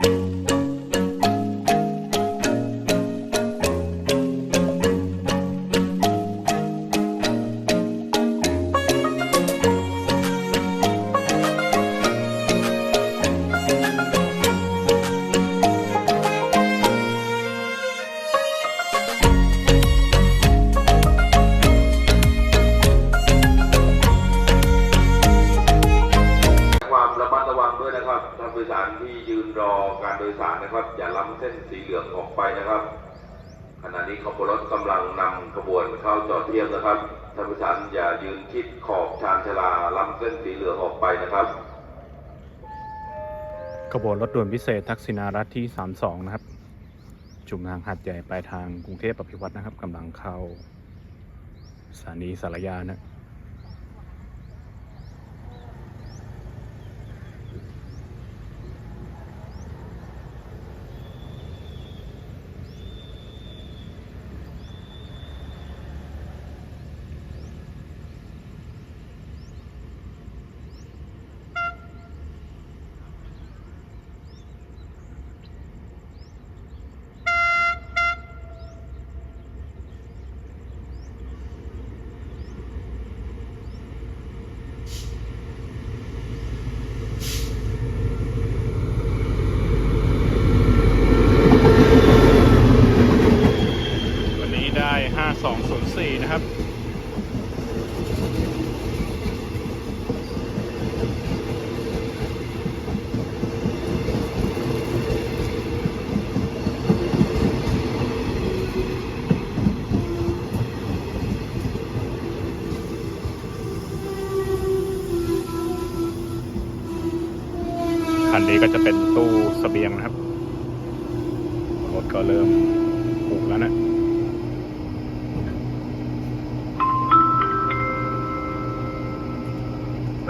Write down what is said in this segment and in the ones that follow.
ค ดยสารที่ยืนรอการโดยสารนะครับ อย่าล้ำเส้นสีเหลืองออกไปนะครับ ขณะนี้ขบวนรถกำลังนำขบวนเข้าจอดเทียมนะครับท่านผู้โดยสารอย่ายืนชิดขอบชานชลาล้ำเส้นสีเหลืองออกไปนะครับขบวนรถด่วนพิเศษทักษิณารัฐที่ 32 นะครับ จุ่มทางหัดใหญ่ไปทางกรุงเทพอภิวัตนะครับกำลังเข้าสถานีสารยานะ วันนี้ได้ 5204 นะครับ คันนี้ก็จะเป็นตู้เสบียงนะครับ รถก็เริ่มผูกแล้วนะ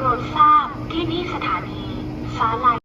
โปรดทราบที่นี่สถานีฟ้าลาย